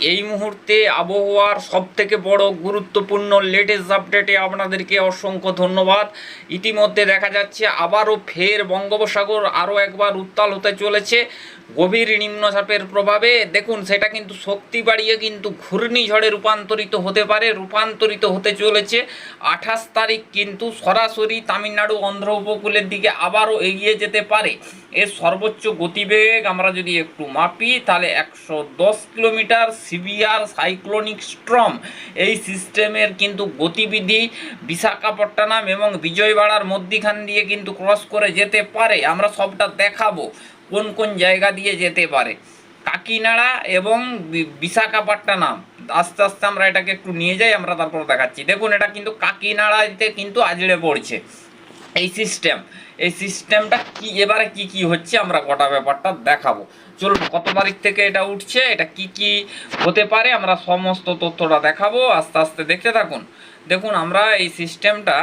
এই মুহূর্তে আবহাওয়ার সব থেকে বড় গুরুত্বপূর্ণ লেটেস্ট আপডেটে আপনাদেরকে অসংখ্য ধন্যবাদ। ইতিমধ্যে দেখা যাচ্ছে আবারও ফের বঙ্গোপসাগর আরও একবার উত্তাল হতে চলেছে। গভীর নিম্নচাপের প্রভাবে। দেখুন, সেটা কিন্তু শক্তি বাড়িয়ে কিন্তু ঘূর্ণিঝড়ে রূপান্তরিত হতে পারে, রূপান্তরিত হতে চলেছে। আঠাশ তারিখ কিন্তু সরাসরি তামিলনাড়ু অন্ধ্র উপকূলের দিকে আবারও এগিয়ে যেতে পারে। এর সর্বোচ্চ গতিবেগ আমরা যদি একটু মাপি, তাহলে একশো দশ কিলোমিটার সিভিয়ার সাইক্লোনিক স্ট্রম। এই সিস্টেমের কিন্তু গতিবিধি বিশাখাপট্টনম এবং বিজয়বাড়ার মধ্যিখান দিয়ে কিন্তু ক্রস করে যেতে পারে। আমরা সবটা দেখাবো, কোন কোন জায়গা দিয়ে যেতে পারে। কাকিনাড়া এবং বিশাখাপট্টনম। আস্তে আস্তে আমরা এটাকে একটু নিয়ে যাই, আমরা তারপর দেখাচ্ছি। দেখুন, এটা কিন্তু কাকিনাড়াতে কিন্তু আজড়ে পড়ছে এই সিস্টেম এই সিস্টেমটা কি এবারে কি কি হচ্ছে আমরা গোটা ব্যাপারটা দেখাবো। চলুন, কত তারিখ থেকে এটা উঠছে, এটা কি কি হতে পারে, আমরা সমস্ত তথ্যটা দেখাবো, আস্তে আস্তে দেখতে থাকুন। দেখুন, আমরা এই সিস্টেমটা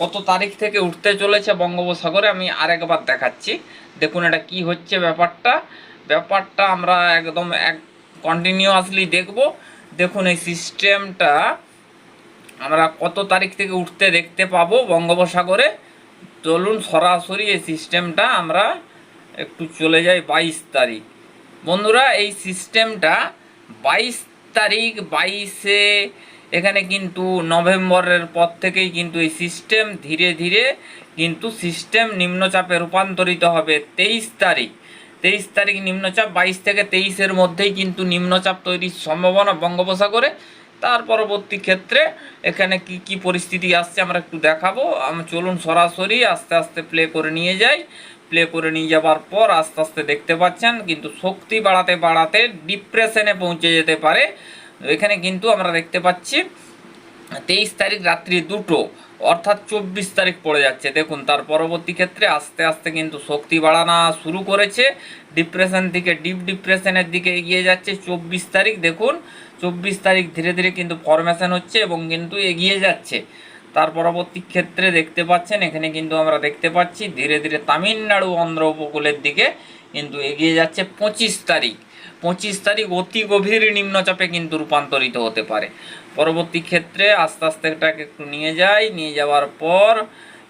কত তারিখ থেকে উঠতে চলেছে বঙ্গোপসাগরে, আমি আরেকবার দেখাচ্ছি। দেখুন, এটা কি হচ্ছে ব্যাপারটা। ব্যাপারটা আমরা একদম এক কন্টিনিউয়াসলি দেখব। দেখুন, এই সিস্টেমটা আমরা কত তারিখ থেকে উঠতে দেখতে পাবো বঙ্গোপসাগরে। চলুন, সরাসরি এই সিস্টেমটা আমরা একটু চলে যাই বাইশ তারিখ। বন্ধুরা, এই সিস্টেমটা বাইশ তারিখ, বাইশে এখানে কিন্তু নভেম্বরের পর থেকেই কিন্তু এই সিস্টেম ধীরে ধীরে কিন্তু সিস্টেম নিম্নচাপে রূপান্তরিত হবে তেইশ তারিখ। তেইশ তারিখ নিম্নচাপ, বাইশ থেকে তেইশের মধ্যেই কিন্তু নিম্নচাপ তৈরির সম্ভাবনা বঙ্গোপসাগরে তার পরবর্তী ক্ষেত্রে এখানে কি কি পরিস্থিতি আসছে আমরা একটু দেখাবো। আমি, চলুন সরাসরি আস্তে আস্তে প্লে করে নিয়ে যাই। প্লে করে নিয়ে যাবার পর আস্তে আস্তে দেখতে পাচ্ছেন, কিন্তু শক্তি বাড়াতে বাড়াতে ডিপ্রেশনে পৌঁছে যেতে পারে। এখানে কিন্তু আমরা দেখতে পাচ্ছি, তেইশ তারিখ রাত্রি দুটো, অর্থাৎ চব্বিশ তারিখ পড়ে যাচ্ছে। দেখুন, তার পরবর্তী ক্ষেত্রে আস্তে আস্তে কিন্তু শক্তি বাড়ানো শুরু করেছে। ডিপ্রেশন থেকে ডিপ ডিপ্রেশনের দিকে এগিয়ে যাচ্ছে। চব্বিশ তারিখ, দেখুন চব্বিশ তারিখ ধীরে ধীরে কিন্তু ফরমেশন হচ্ছে এবং কিন্তু এগিয়ে যাচ্ছে। তার পরবর্তী ক্ষেত্রে দেখতে পাচ্ছেন, এখানে কিন্তু আমরা দেখতে পাচ্ছি ধীরে ধীরে তামিলনাড়ু অন্ধ্র উপকূলের দিকে কিন্তু এগিয়ে যাচ্ছে পঁচিশ তারিখ। পঁচিশ তারিখ অতি গভীর নিম্নচাপে কিন্তু রূপান্তরিত হতে পারে। পরবর্তী ক্ষেত্রে আস্তে আস্তে এটাকে একটু নিয়ে যাই, নিয়ে যাওয়ার পর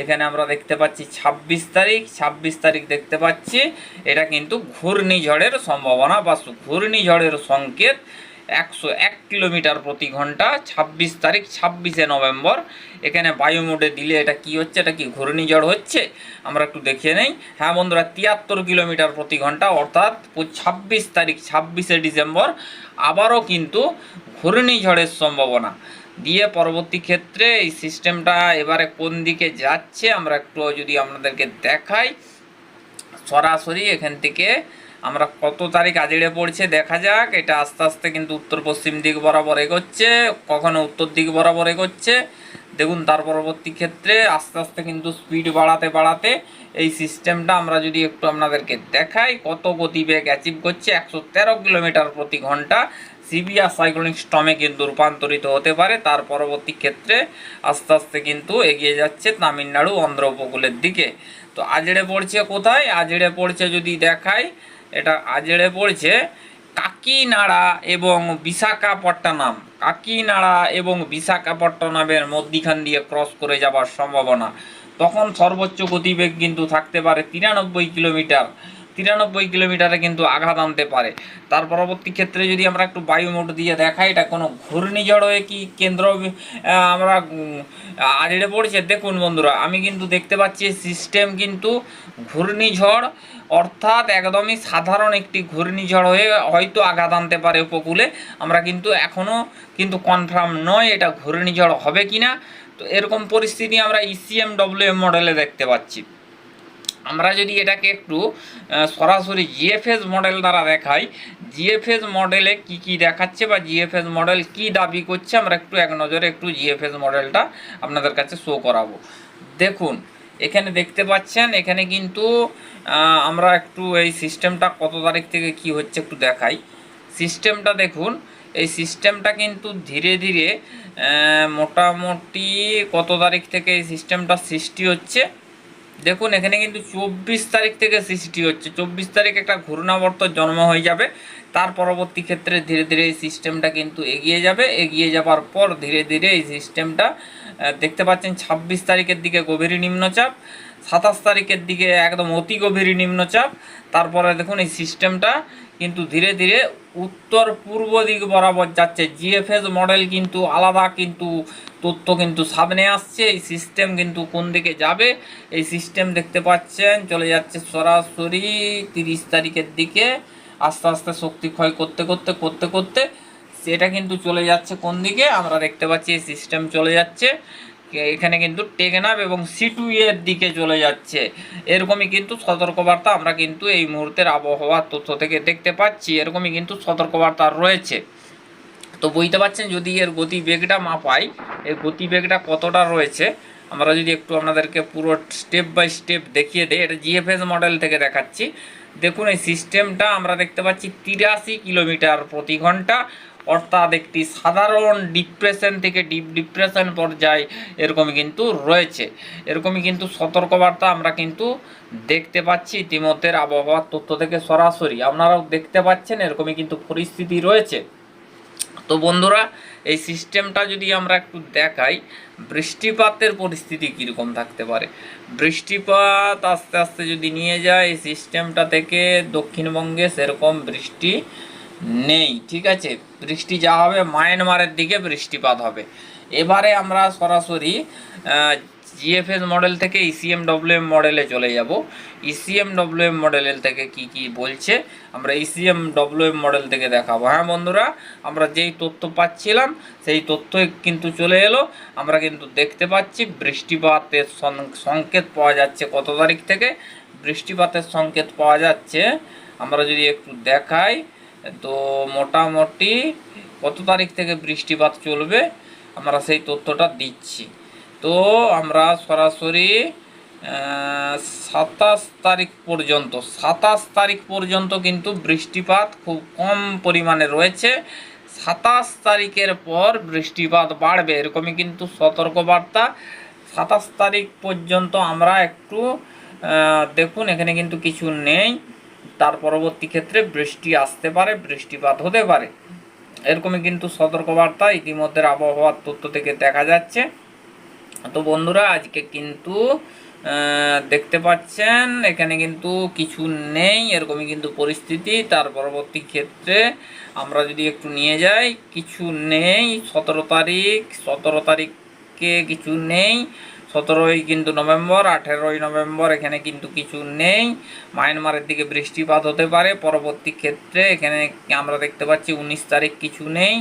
এখানে আমরা দেখতে পাচ্ছি ছাব্বিশ তারিখ। ছাব্বিশ তারিখ দেখতে পাচ্ছি, এটা কিন্তু ঘূর্ণিঝড়ের সম্ভাবনা বা ঘূর্ণিঝড়ের সংকেত একশো এক কিলোমিটার প্রতি ঘণ্টা, ছাব্বিশ তারিখ, ছাব্বিশে নভেম্বর। এখানে বায়ু মোডে দিলে এটা কি হচ্ছে, এটা কি ঘূর্ণিঝড় হচ্ছে? আমরা একটু দেখে নেই। হ্যাঁ বন্ধুরা, তিয়াত্তর কিলোমিটার প্রতি ঘণ্টা, অর্থাৎ ছাব্বিশ তারিখ, ছাব্বিশে ডিসেম্বর। আবারও কিন্তু ঘূর্ণিঝড়ের সম্ভাবনা। দিয়ে পরবর্তী ক্ষেত্রে এই সিস্টেমটা এবারে কোন দিকে যাচ্ছে, আমরা একটু যদি আপনাদেরকে দেখাই। সরাসরি এখান থেকে আমরা কত তারিখ আজড়ে পড়ছে দেখা যাক। এটা আস্তে আস্তে কিন্তু উত্তর পশ্চিম দিক বরাবর এগোচ্ছে, কখনো উত্তর দিক বরাবর এগোচ্ছে। দেখুন, তার পরবর্তী ক্ষেত্রে আস্তে আস্তে কিন্তু স্পিড বাড়াতে বাড়াতে এই সিস্টেমটা আমরা যদি একটু আপনাদেরকে দেখাই, কত গতিবেগ অ্যাচিভ করছে, একশো তেরো কিলোমিটার প্রতি ঘণ্টা সিভিয়ার সাইক্লোনিক স্টমে কিন্তু রূপান্তরিত হতে পারে। তার পরবর্তী ক্ষেত্রে আস্তে আস্তে কিন্তু এগিয়ে যাচ্ছে তামিলনাড়ু, অন্ধ্র উপকূলের দিকে। তো আজড়ে পড়ছে কোথায়? আজড়ে পড়ছে যদি দেখাই এটা আজেড়ে পড়ছে, কাকিনাড়া এবং বিশাখাপট্টনম। কাকিনাড়া এবং বিশাখাপট্টনমের মধ্যিখান দিয়ে ক্রস করে যাবার সম্ভাবনা। তখন সর্বোচ্চ গতিবেগ কিন্তু থাকতে পারে তিরানব্বই কিলোমিটার। তিরানব্বই কিলোমিটারে কিন্তু আঘাত আনতে পারে। তার পরবর্তী ক্ষেত্রে যদি আমরা একটু বায়ুমোট দিয়ে দেখাই, এটা কোনো ঘূর্ণিঝড় হয়ে কি কেন্দ্র আমরা আড়ে পড়ছে? দেখুন বন্ধুরা, আমি কিন্তু দেখতে পাচ্ছি সিস্টেম কিন্তু ঘূর্ণিঝড় অর্থাৎ একদমই সাধারণ একটি ঘূর্ণিঝড় হয়ে হয়তো আঘাত আনতে পারে উপকূলে। আমরা কিন্তু এখনও কিন্তু কনফার্ম নয় এটা ঘূর্ণিঝড় হবে কি না তো এরকম পরিস্থিতি আমরা ইসিএম ডব্লিউএম মডেলে দেখতে পাচ্ছি। আমরা যদি এটাকে একটু সরাসরি জিএফএস মডেল দ্বারা দেখাই জিএফএস মডেলে কি কি দেখাচ্ছে বা জিএফএস মডেল কি দাবি করছে, আমরা একটু এক নজরে একটু জিএফএস মডেলটা আপনাদের কাছে শো করাবো। দেখুন এখানে দেখতে পাচ্ছেন, এখানে কিন্তু আমরা একটু এই সিস্টেমটা কত তারিখ থেকে কি হচ্ছে একটু দেখাই। সিস্টেমটা দেখুন, এই সিস্টেমটা কিন্তু ধীরে ধীরে মোটামুটি কত তারিখ থেকে এই সিস্টেমটা সৃষ্টি হচ্ছে? দেখুন, এখানে কিন্তু চব্বিশ তারিখ থেকে সৃষ্টি হচ্ছে। চব্বিশ তারিখ একটা ঘূর্ণাবর্ত জন্ম হয়ে যাবে। তার পরবর্তী ক্ষেত্রে ধীরে ধীরে এই সিস্টেমটা কিন্তু এগিয়ে যাবে। এগিয়ে যাবার পর ধীরে ধীরে এই সিস্টেমটা দেখতে পাচ্ছেন ছাব্বিশ তারিখের দিকে গভীর নিম্নচাপ, সাতাশ তারিখের দিকে একদম অতি গভীর নিম্নচাপ। তারপরে দেখুন এই সিস্টেমটা কিন্তু ধীরে ধীরে উত্তর পূর্ব দিক বরাবর যাচ্ছে। জিএফএস মডেল কিন্তু আলাদা, কিন্তু তথ্য কিন্তু সামনে আসছে। এই সিস্টেম কিন্তু কোন দিকে যাবে? এই সিস্টেম দেখতে পাচ্ছেন, চলে যাচ্ছে সরাসরি তিরিশ তারিখের দিকে। আস্তে আস্তে শক্তি ক্ষয় করতে করতে করতে করতে, সেটা কিন্তু চলে যাচ্ছে কোন দিকে? আমরা দেখতে পাচ্ছি এই সিস্টেম চলে যাচ্ছে। এখানে কিন্তু টেকনাফ এবং সিটু এর দিকে চলে যাচ্ছে। এরকমই কিন্তু সতর্কবার্তা আমরা কিন্তু এই মুহূর্তের আবহাওয়ার তথ্য থেকে দেখতে পাচ্ছি, এরকমই কিন্তু সতর্কবার্তা রয়েছে। তো বুঝতে পারছেন যদি এর গতিবেগটা মাপাই এই গতিবেগটা কতটা রয়েছে, আমরা যদি একটু আপনাদেরকে পুরো স্টেপ বাই স্টেপ দেখিয়ে দিই, এটা জিএফএস মডেল থেকে দেখাচ্ছি। দেখুন, এই সিস্টেমটা আমরা দেখতে পাচ্ছি তিরাশি কিলোমিটার প্রতি ঘণ্টা অর্থাৎ একটি সাধারণ ডিপ্রেশন থেকে ডিপ ডিপ্রেশন পর্যায়ে এরকমই কিন্তু রয়েছে। এরকমই কিন্তু সতর্কবার্তা আমরা কিন্তু দেখতে পাচ্ছি ইতিমধ্যে আবহাওয়ার তথ্য থেকে সরাসরি। আপনারাও দেখতে পাচ্ছেন এরকমই কিন্তু পরিস্থিতি রয়েছে। তো বন্ধুরা, এই সিস্টেমটা যদি আমরা একটু দেখাই, বৃষ্টিপাতের পরিস্থিতি কীরকম থাকতে পারে? বৃষ্টিপাত আস্তে আস্তে যদি নিয়ে যায়, এই সিস্টেমটা থেকে দক্ষিণবঙ্গে সেরকম বৃষ্টি নেই, ঠিক আছে? বৃষ্টি যা হবে, মায়ানমারের দিকে বৃষ্টিপাত হবে। এবারে আমরা সরাসরি জিএফএস মডেল থেকে ইসিএম ডব্লিউএম মডেলে চলে যাব। ইসিএম ডব্লিউএম মডেলের থেকে কি কি বলছে, আমরা ইসিএম ডব্লিউএম মডেল থেকে দেখাবো। হ্যাঁ বন্ধুরা, আমরা যেই তথ্য পাচ্ছিলাম, সেই তথ্য কিন্তু চলে এলো। আমরা কিন্তু দেখতে পাচ্ছি, বৃষ্টিপাতের সংকেত পাওয়া যাচ্ছে কত তারিখ থেকে? বৃষ্টিপাতের সংকেত পাওয়া যাচ্ছে, আমরা যদি একটু দেখাই তো মোটামুটি কত তারিখ থেকে বৃষ্টিপাত চলবে, আমরা সেই তথ্যটা দিচ্ছি। তো আমরা সরাসরি সাতাশ তারিখ পর্যন্ত, সাতাশ তারিখ পর্যন্ত কিন্তু বৃষ্টিপাত খুব কম পরিমাণে রয়েছে। সাতাশ তারিখের পর বৃষ্টিপাত বাড়বে, এরকমই কিন্তু সতর্কবার্তা। সাতাশ তারিখ পর্যন্ত আমরা একটু দেখুন, এখানে কিন্তু কিছু নেই। তার পরবর্তী ক্ষেত্রে বৃষ্টি আসতে পারে, বৃষ্টিপাত হতে পারে। এরকমই কিন্তু সতর্কবার্তা ইতিমধ্যে আবহাওয়ার তথ্য থেকে দেখা যাচ্ছে। তো বন্ধুরা, আজকে কিন্তু দেখতে পাচ্ছেন, এখানে কিন্তু কিছু নেই, এরকমই কিন্তু পরিস্থিতি। তার পরবর্তী ক্ষেত্রে আমরা যদি একটু নিয়ে যাই, কিছু নেই, সতেরো তারিখ, সতেরো তারিখে কিছু নেই। সতেরোই কিন্তু নভেম্বর, আঠেরোই নভেম্বর এখানে কিন্তু কিছু নেই। মায়ানমারের দিকে বৃষ্টিপাত হতে পারে। পরবর্তী ক্ষেত্রে এখানে আমরা দেখতে পাচ্ছি উনিশ তারিখ কিছু নেই।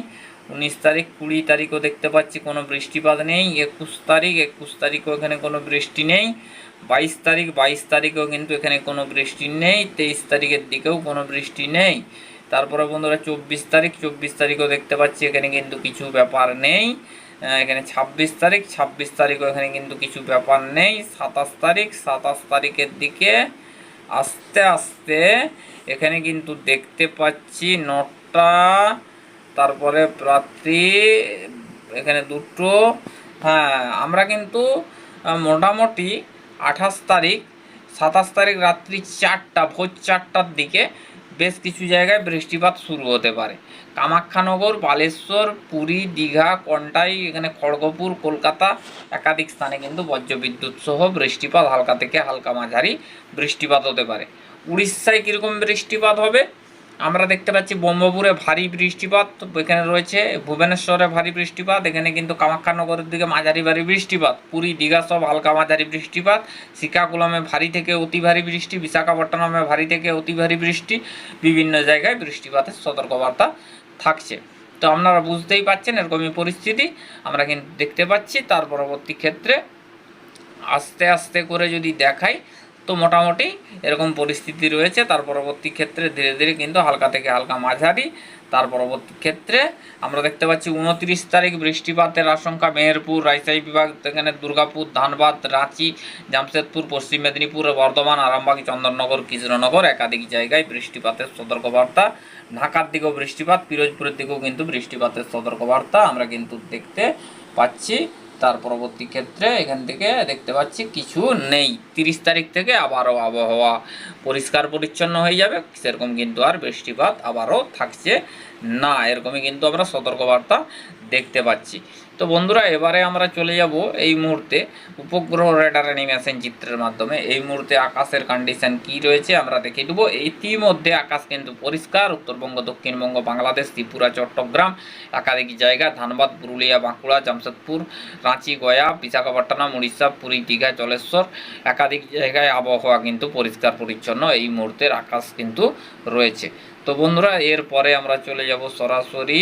উনিশ তারিখ, কুড়ি তারিখও দেখতে পাচ্ছি কোনো বৃষ্টিপাত নেই। একুশ তারিখ, একুশ তারিখও এখানে কোনো বৃষ্টি নেই। বাইশ তারিখ, বাইশ তারিখেও কিন্তু এখানে কোনো বৃষ্টি নেই। তেইশ তারিখের দিকেও কোনো বৃষ্টি নেই। তারপরে বন্ধুরা, চব্বিশ তারিখ, চব্বিশ তারিখও দেখতে পাচ্ছি এখানে কিন্তু কিছু ব্যাপার নেই। এখানে ছাব্বিশ তারিখ, ছাব্বিশ তারিখও এখানে কিন্তু কিছু ব্যাপার নেই। সাতাশ তারিখ, সাতাশ তারিখের দিকে আস্তে আস্তে এখানে কিন্তু দেখতে পাচ্ছি নটা, তারপরে রাত্রি, এখানে দুটো। হ্যাঁ আমরা কিন্তু মোটামুটি আঠাশ তারিখ, সাতাশ তারিখ রাত্রি চারটা, ভোর চারটার দিকে বেশ কিছু জায়গায় বৃষ্টিপাত শুরু হতে পারে। কামাখ্যানগর, বালেশ্বর, পুরী, দীঘা, কন্টাই, এখানে খড়গপুর, কলকাতা একাধিক স্থানে কিন্তু বজ্রবিদ্যুৎ সহ বৃষ্টিপাত হালকা থেকে হালকা মাঝারি বৃষ্টিপাত হতে পারে। উড়িষ্যায় কীরকম বৃষ্টিপাত হবে? আমরা দেখতে পাচ্ছি ব্রহ্মপুরে ভারী বৃষ্টিপাত, এখানে রয়েছে ভুবনেশ্বরে ভারী বৃষ্টিপাত, এখানে কিন্তু কামাখ্যানগরের দিকে মাঝারি ভারী বৃষ্টিপাত, পুরী, দীঘা সব হালকা মাঝারি বৃষ্টিপাত, শ্রীকাকুলামে ভারী থেকে অতি ভারী বৃষ্টি, বিশাখাপট্টনমে ভারী থেকে অতি ভারী বৃষ্টি, বিভিন্ন জায়গায় বৃষ্টিপাতের সতর্কবার্তা থাকছে। তো আপনারা বুঝতেই পাচ্ছেন এরকমই পরিস্থিতি, আমরা কিন্তু দেখতে পাচ্ছি, তার পরবর্তী ক্ষেত্রে আস্তে আস্তে করে যদি দেখাই তো মোটামুটি এরকম পরিস্থিতি রয়েছে। তার পরবর্তী ক্ষেত্রে ধীরে ধীরে কিন্তু হালকা থেকে হালকা মাঝারি। তার পরবর্তী ক্ষেত্রে আমরা দেখতে পাচ্ছি উনত্রিশ তারিখ বৃষ্টিপাতের আশঙ্কা। মেহেরপুর, রাজশাহী বিভাগ, এখানে দুর্গাপুর, ধানবাদ, রাঁচি, জামশেদপুর, পশ্চিম মেদিনীপুর, বর্ধমান, আরামবাগ, চন্দননগর কৃষ্ণনগর একাধিক জায়গায় বৃষ্টিপাতের সতর্কবার্তা। ঢাকার দিকেও বৃষ্টিপাত, পিরোজপুরের দিকেও কিন্তু বৃষ্টিপাতের সতর্কবার্তা আমরা কিন্তু দেখতে পাচ্ছি। তার পরবর্তী ক্ষেত্রে এখান থেকে দেখতে পাচ্ছি কিছু নেই। তিরিশ তারিখ থেকে আবারও আবহাওয়া পরিষ্কার পরিচ্ছন্ন হয়ে যাবে, সেরকম কিন্তু আর বৃষ্টিপাত আবারও থাকছে না। এরকমই কিন্তু আমরা সতর্কবার্তা দেখতে পাচ্ছি। তো বন্ধুরা, এবারে আমরা চলে যাব এই মুহূর্তে উপগ্রহ রেডার অ্যানিমেশন চিত্রের মাধ্যমে। এই মুহূর্তে আকাশের কন্ডিশন কি রয়েছে আমরা দেখে দেবো ইতিমধ্যে আকাশ কিন্তু পরিষ্কার। উত্তরবঙ্গ, দক্ষিণবঙ্গ, বাংলাদেশ, ত্রিপুরা, চট্টগ্রাম, একাধিক জায়গা, ধানবাদ, পুরুলিয়া, বাঁকুড়া, জামশেদপুর, রাঁচি, গয়া, বিশাখাপট্টনম, উড়িষ্যা, পুরী, দীঘা জলেশ্বর একাধিক জায়গায় আবহাওয়া কিন্তু পরিষ্কার পরিচ্ছন্ন এই মুহূর্তের আকাশ কিন্তু রয়েছে। তো বন্ধুরা, এরপরে আমরা চলে যাব সরাসরি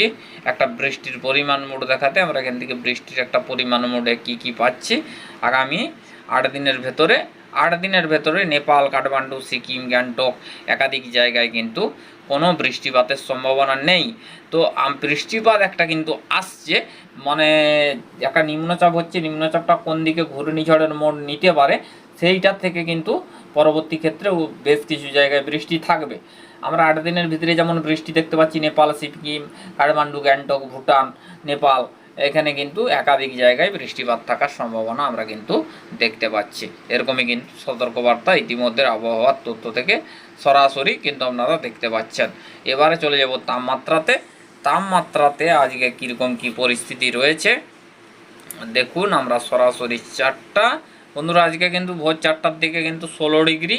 একটা বৃষ্টির পরিমাণ মোড দেখাতে। আমরা এখান থেকে বৃষ্টির একটা পরিমাণ মোডে কি কি পাচ্ছি আগামী আট দিনের ভেতরে। আট দিনের ভেতরে নেপাল, কাঠমান্ডু, সিকিম, গ্যাংটক একাধিক জায়গায় কিন্তু কোনো বৃষ্টিপাতের সম্ভাবনা নেই। তো বৃষ্টিপাত একটা কিন্তু আসছে মানে একটা নিম্নচাপ হচ্ছে। নিম্নচাপটা কোন দিকে? ঘূর্ণিঝড়ের মোড় নিতে পারে। সেইটার থেকে কিন্তু পরবর্তী ক্ষেত্রে বেশ কিছু জায়গায় বৃষ্টি থাকবে। আমরা আট দিনের ভিতরে যেমন বৃষ্টি দেখতে পাচ্ছি, নেপাল, সিকিম, কাঠমান্ডু, গ্যাংটক, ভুটান, নেপাল, এখানে কিন্তু একাধিক জায়গায় বৃষ্টিপাত থাকার সম্ভাবনা আমরা কিন্তু দেখতে পাচ্ছি। এরকমই কিন্তু সতর্কবার্তা ইতিমধ্যে আবহাওয়ার তথ্য থেকে সরাসরি কিন্তু আপনারা দেখতে পাচ্ছেন। এবারে চলে যাব তাপমাত্রাতে। তাপমাত্রাতে আজকে কীরকম কী পরিস্থিতি রয়েছে, দেখুন আমরা সরাসরি চারটা বন্ধুরা, আজকে কিন্তু ভোর চারটার দিকে কিন্তু ষোলো ডিগ্রি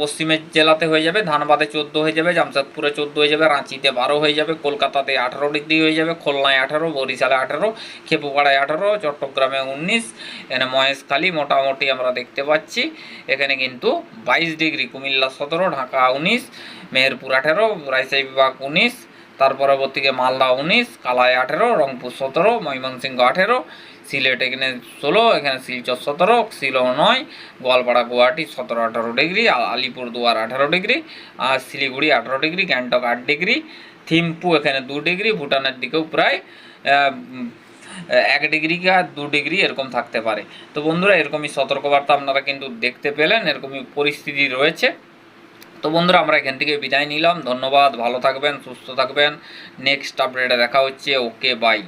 পশ্চিমের জেলাতে হয়ে যাবে, ধানবাদে চোদ্দ হয়ে যাবে, জামশেদপুরে চোদ্দ হয়ে যাবে, রাঁচিতে বারো হয়ে যাবে, কলকাতাতে আঠারো ডিগ্রি হয়ে যাবে, খুলনায় আঠারো, বরিশালে আঠারো, খেপুপাড়ায় আঠারো, চট্টগ্রামে উনিশ, এখানে মহেশখালী মোটামুটি আমরা দেখতে পাচ্ছি। এখানে কিন্তু বাইশ ডিগ্রি, কুমিল্লা সতেরো, ঢাকা উনিশ, মেহেরপুর আঠারো, রাজশাহী বিভাগ উনিশ, তার পরবর্তীকে মালদা উনিশ কালাই আঠেরো, রংপুর সতেরো, ময়মনসিংহ আঠেরো সিলেট এখানে ষোলো, এখানে শিলচর সতেরো, শিলং নয়, গোয়ালপাড়া গুয়াহাটি সতেরো, আঠারো ডিগ্রি আলিপুরদুয়ার আঠারো ডিগ্রি, আর শিলিগুড়ি আঠারো ডিগ্রি, গ্যাংটক আট ডিগ্রি, থিম্পু এখানে দু ডিগ্রি, ভুটানের দিকেও প্রায় এক ডিগ্রি কা দু ডিগ্রি এরকম থাকতে পারে। তো বন্ধুরা, এরকমই সতর্কবার্তা আপনারা কিন্তু দেখতে পেলেন, এরকমই পরিস্থিতি রয়েছে। তো বন্ধুরা, আমরা এখান থেকে বিদায় নিলাম। ধন্যবাদ, ভালো থাকবেন, সুস্থ থাকবেন। নেক্সট আপডেটে দেখা হচ্ছে। Okay, bye.